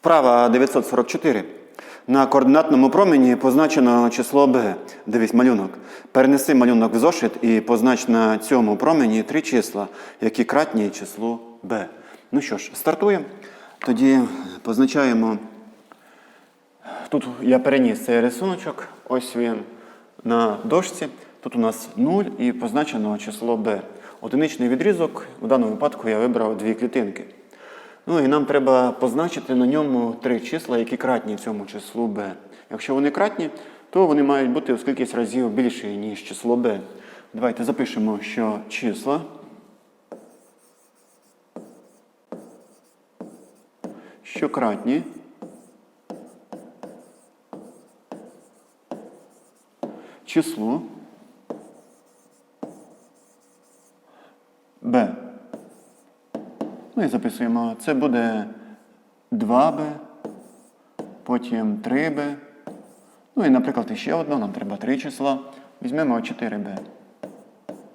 Вправа 944. На координатному промені позначено число b. Дивись малюнок. Перенеси малюнок в зошит і познач на цьому промені три числа, які кратні числу b. Ну що ж, стартуємо. Тоді позначаємо. Тут я переніс цей рисуночок. Ось він на дошці. Тут у нас 0 і позначено число b. Одиничний відрізок, в даному випадку я вибрав дві клітинки. Ну і нам треба позначити на ньому три числа, які кратні цьому числу b. Якщо вони кратні, то вони мають бути в кількість разів більші, ніж число b. Давайте запишемо, що числа, що кратні, числу b. Ну і записуємо. Це буде 2b, потім 3b. Ну і, наприклад, ще одно, нам треба три числа. Візьмемо 4b.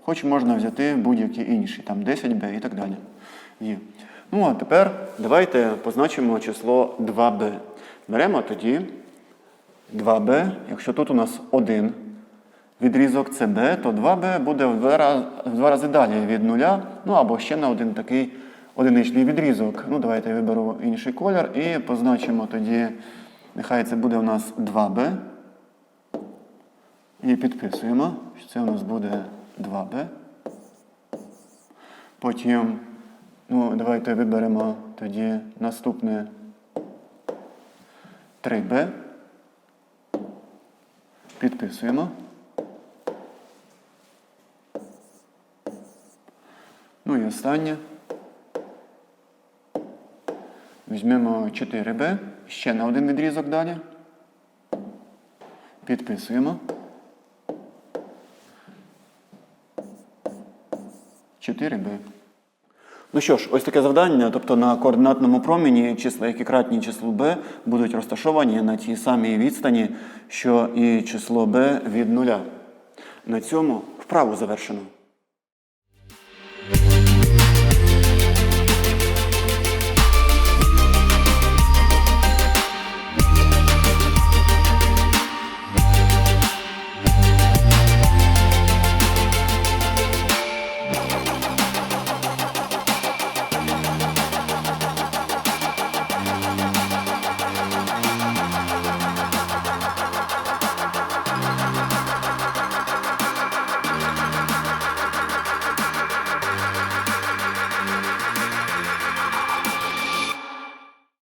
Хоч можна взяти будь-які інші, там 10b і так далі. Є. Ну, а тепер давайте позначимо число 2b. Беремо тоді 2b, якщо тут у нас 1 відрізок це b, то 2b буде в два, рази далі від нуля, ну або ще на один такий одиничний відрізок. Ну, давайте я виберу інший колір і позначимо тоді, нехай це буде у нас 2b. І підписуємо, що це у нас буде 2b. Потім, ну, давайте виберемо тоді наступне 3b. Підписуємо. Ну і останнє. Візьмемо 4b, ще на один відрізок далі. Підписуємо. 4b. Ну що ж, ось таке завдання. Тобто на координатному промені числа, які кратні числу b, будуть розташовані на тій самій відстані, що і число b від нуля. На цьому вправу завершено.